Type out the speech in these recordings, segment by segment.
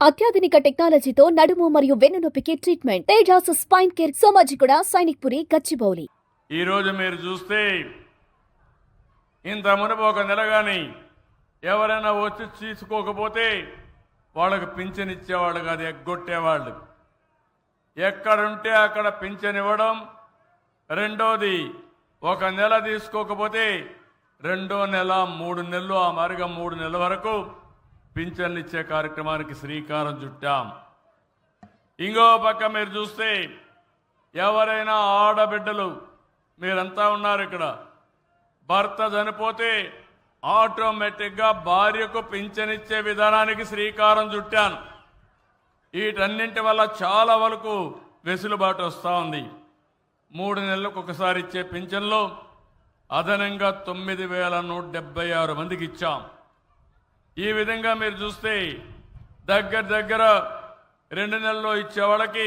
అత్యాధునిక టెక్నాలజీతో నడుము మరియు వెన్నునొప్పికి treatment Tejas spine care Somajiguda Sainikpuri Gachibowli రోజు మీరు చూస్తే ఇంత మునుపు ఒక నెల కానీ ఎవరైనా వచ్చి తీసుకోకపోతే వాళ్ళకు పింఛన్ ఇచ్చేవాళ్ళు కాదు ఎగ్గొట్టేవాళ్ళు. ఎక్కడుంటే అక్కడ పింఛన్ ఇవ్వడం రెండోది ఒక నెల తీసుకోకపోతే రెండో నెల మూడు నెలలు ఆ మరిగా మూడు నెలల వరకు పింఛన్లు ఇచ్చే కార్యక్రమానికి శ్రీకారం చుట్టాం. ఇంకో పక్క మీరు చూస్తే ఎవరైనా ఆడబిడ్డలు మీరంతా ఉన్నారు ఇక్కడ. భర్త చనిపోతే ఆటోమేటిక్గా భార్యకు పింఛనిచ్చే విధానానికి శ్రీకారం చుట్టాను వీటన్నింటి వల్ల చాలా వరకు వెసులుబాటు వస్తూ ఉంది. మూడు నెలలకు ఒకసారి ఇచ్చే పింఛన్లో అదనంగా తొమ్మిది వేల నూట డెబ్బై ఆరు మందికి ఇచ్చాం. ఈ విధంగా మీరు చూస్తే దగ్గర దగ్గర రెండు నెలల్లో ఇచ్చే వాళ్ళకి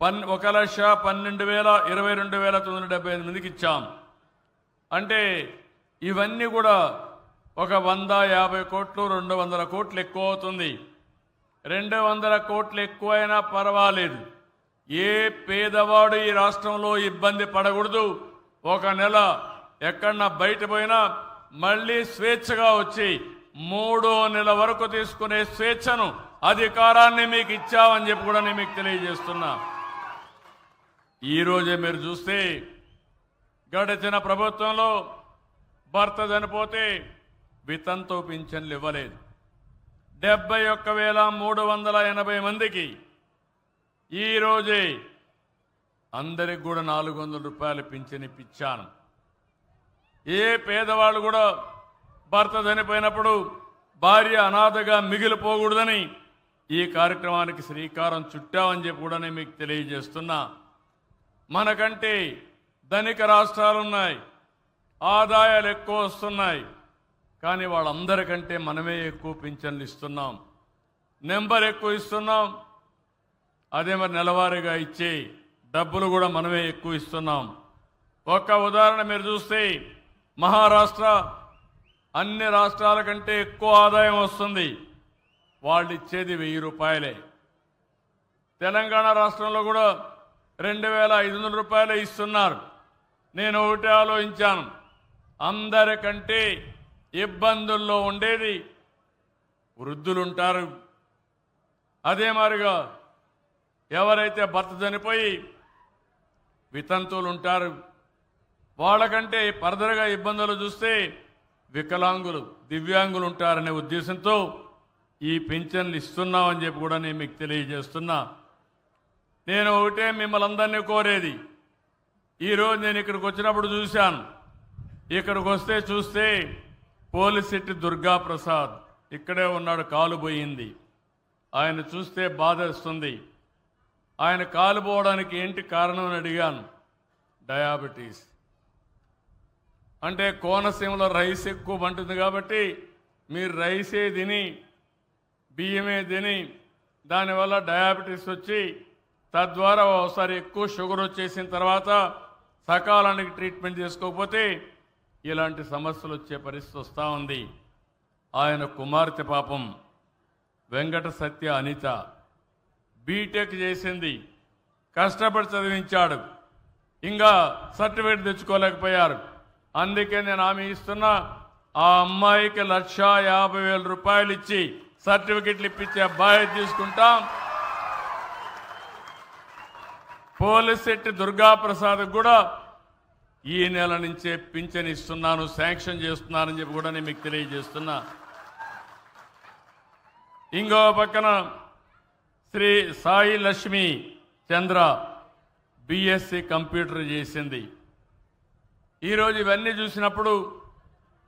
పన్ ఒక లక్ష పన్నెండు వేల ఇరవై రెండు వేల తొమ్మిది వందల డెబ్బై ఐదు మందికి ఇచ్చాం. అంటే ఇవన్నీ కూడా ఒక వంద యాభై కోట్లు రెండు వందల కోట్లు ఎక్కువ అవుతుంది. రెండు వందల కోట్లు ఎక్కువైనా పర్వాలేదు. ఏ పేదవాడు ఈ రాష్ట్రంలో ఇబ్బంది పడకూడదు. ఒక నెల ఎక్కడన్నా బయట పోయినా మళ్ళీ స్వేచ్ఛగా వచ్చి మూడో నెల వరకు తీసుకునే స్వేచ్ఛను అధికారాన్ని మీకు ఇచ్చామని చెప్పి కూడా నేను మీకు తెలియజేస్తున్నా. ఈ రోజే మీరు చూస్తే గడిచిన ప్రభుత్వంలో భర్త చనిపోతే వితంతో పింఛన్లు ఇవ్వలేదు. డెబ్బై ఒక్క వేల మూడు వందల ఎనభై మందికి ఈ రోజే అందరికి కూడా నాలుగు వందల రూపాయలు పింఛన్ ఇప్పించాను. ఏ పేదవాళ్ళు కూడా భర్త చనిపోయినప్పుడు భార్య అనాథగా మిగిలిపోకూడదని ఈ కార్యక్రమానికి శ్రీకారం చుట్టామని చెప్పి కూడా నేను మీకు తెలియజేస్తున్నా. మనకంటే ధనిక రాష్ట్రాలున్నాయి ఆదాయాలు ఎక్కువ వస్తున్నాయి కానీ వాళ్ళందరికంటే మనమే ఎక్కువ పింఛన్లు ఇస్తున్నాం. నెంబర్ ఎక్కువ ఇస్తున్నాం అదే మరి నెలవారీగా ఇచ్చే డబ్బులు కూడా మనమే ఎక్కువ ఇస్తున్నాం. ఒక్క ఉదాహరణ మీరు చూస్తే మహారాష్ట్ర అన్ని రాష్ట్రాల కంటే ఎక్కువ ఆదాయం వస్తుంది. వాళ్ళు ఇచ్చేది వెయ్యి రూపాయలే. తెలంగాణ రాష్ట్రంలో కూడా రెండు వేల ఐదు వందల రూపాయలే ఇస్తున్నారు. నేను ఒకటే ఆలోచించాను. అందరికంటే ఇబ్బందుల్లో ఉండేది వృద్ధులుంటారు. అదే మారిగా ఎవరైతే భర్త చనిపోయి వితంతువులు ఉంటారు వాళ్ళకంటే ఫర్దర్గా ఇబ్బందులు చూస్తే వికలాంగులు దివ్యాంగులు ఉంటారనే ఉద్దేశంతో ఈ పింఛన్లు ఇస్తున్నామని చెప్పి కూడా నేను మీకు తెలియజేస్తున్నా. నేను ఒకటే మిమ్మల్ని అందరినీ కోరేది. ఈరోజు నేను ఇక్కడికి వచ్చినప్పుడు చూశాను. ఇక్కడికి వస్తే చూస్తే పోలిశెట్టి దుర్గా ప్రసాద్ ఇక్కడే ఉన్నాడు కాలు పోయింది. ఆయన చూస్తే బాధేస్తుంది. ఆయన కాలు పోవడానికి ఏంటి కారణం అని అడిగాను. డయాబెటీస్. అంటే కోనసీమలో రైస్ ఎక్కువ పంటుంది కాబట్టి మీరు రైసే తిని బియ్యమే తిని దానివల్ల డయాబెటీస్ వచ్చి తద్వారా ఒకసారి ఎక్కువ షుగర్ వచ్చేసిన తర్వాత సకాలానికి ట్రీట్మెంట్ చేసుకోకపోతే ఇలాంటి సమస్యలు వచ్చే పరిస్థితి వస్తూ ఉంది. ఆయన కుమార్తె పాపం వెంకట సత్య అనిత బీటెక్ చేసింది కష్టపడి చదివించాడు ఇంకా సర్టిఫికేట్ తెచ్చుకోలేకపోయారు. అందుకే నేను హామీ ఇస్తున్నా ఆ అమ్మాయికి లక్ష యాభై వేల రూపాయలు ఇచ్చి సర్టిఫికెట్లు ఇప్పించే బాధ్యత తీసుకుంటాం. పోలీస్ శెట్టి దుర్గాప్రసాద్ కూడా ఈ నెల నుంచే పింఛన్ ఇస్తున్నాను శాంక్షన్ చేస్తున్నానని చెప్పి కూడా నేను మీకు తెలియజేస్తున్నా. ఇంకో పక్కన శ్రీ సాయి లక్ష్మి చంద్ర బిఎస్సి కంప్యూటర్ చేసింది. ఈరోజు ఇవన్నీ చూసినప్పుడు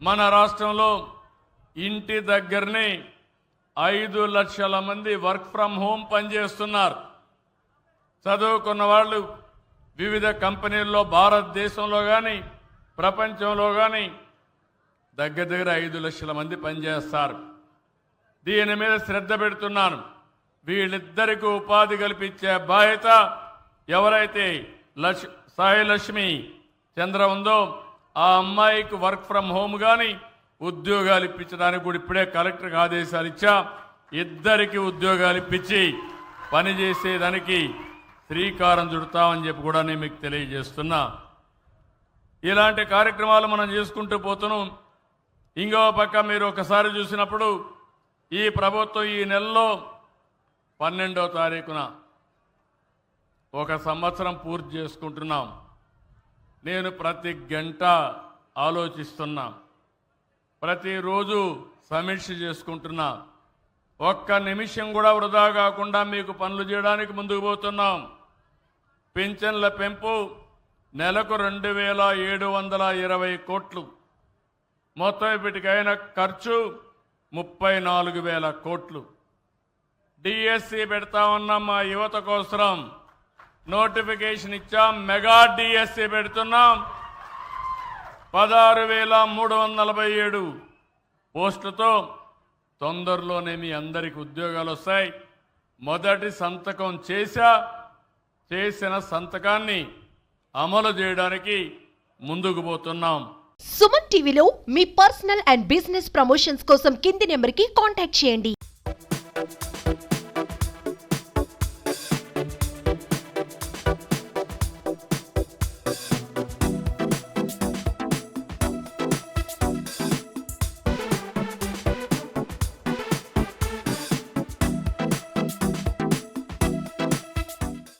మన రాష్ట్రంలో ఇంటి దగ్గరనే ఐదు లక్షల మంది వర్క్ ఫ్రమ్ హోమ్ పనిచేస్తున్నారు. చదువుకున్న వాళ్ళు వివిధ కంపెనీల్లో భారతదేశంలో కానీ ప్రపంచంలో కానీ దగ్గర దగ్గర ఐదు లక్షల మంది పనిచేస్తారు. దీని మీద శ్రద్ధ పెడుతున్నాను. వీళ్ళిద్దరికీ ఉపాధి కల్పించే బాధ్యత ఎవరైతే లక్ష సాయి లక్ష్మి చంద్ర ఉందో ఆ అమ్మాయికి వర్క్ ఫ్రమ్ హోమ్ కానీ ఉద్యోగాలు ఇప్పించడానికి కూడా ఇప్పుడే కలెక్టర్కి ఆదేశాలు ఇచ్చా. ఇద్దరికి ఉద్యోగాలు ఇప్పించి పనిచేసేదానికి శ్రీకారం చుడతామని చెప్పి కూడా నేను మీకు తెలియజేస్తున్నా. ఇలాంటి కార్యక్రమాలు మనం చేసుకుంటూ పోతున్నాం. ఇంకో పక్క మీరు ఒకసారి చూసినప్పుడు ఈ ప్రభుత్వం ఈ నెలలో పన్నెండో తారీఖున ఒక సంవత్సరం పూర్తి చేసుకుంటున్నాం. నేను ప్రతి గంట ఆలోచిస్తున్నా. ప్రతిరోజు సమీక్ష చేసుకుంటున్నా. ఒక్క నిమిషం కూడా వృధా కాకుండా మీకు పనులు చేయడానికి ముందుకు పోతున్నాం. పింఛన్ల పెంపు నెలకు రెండు వేల ఏడు వందల ఇరవై కోట్లు. మొత్తం ఇప్పటికైన ఖర్చు ముప్పై నాలుగు వేల కోట్లు. డిఎస్సి పెడతా ఉన్న మా యువత కోసం నోటిఫికేషన్ ఇచ్చాం. మెగా డిఎస్సి పెడుతున్నాం. పదహారు వేల మూడు వందల నలభై ఏడు పోస్టులతో తొందరలోనే మీ అందరికి ఉద్యోగాలు వస్తాయి. మొదటి సంతకం చేశా. చేసిన సంతకాన్ని అమలు చేయడానికి ముందుకు పోతున్నాం. సుమన్ టీవీలో మీ పర్సనల్ అండ్ బిజినెస్ ప్రమోషన్స్ కోసం కింది నెంబర్కి కాంటాక్ట్ చేయండి.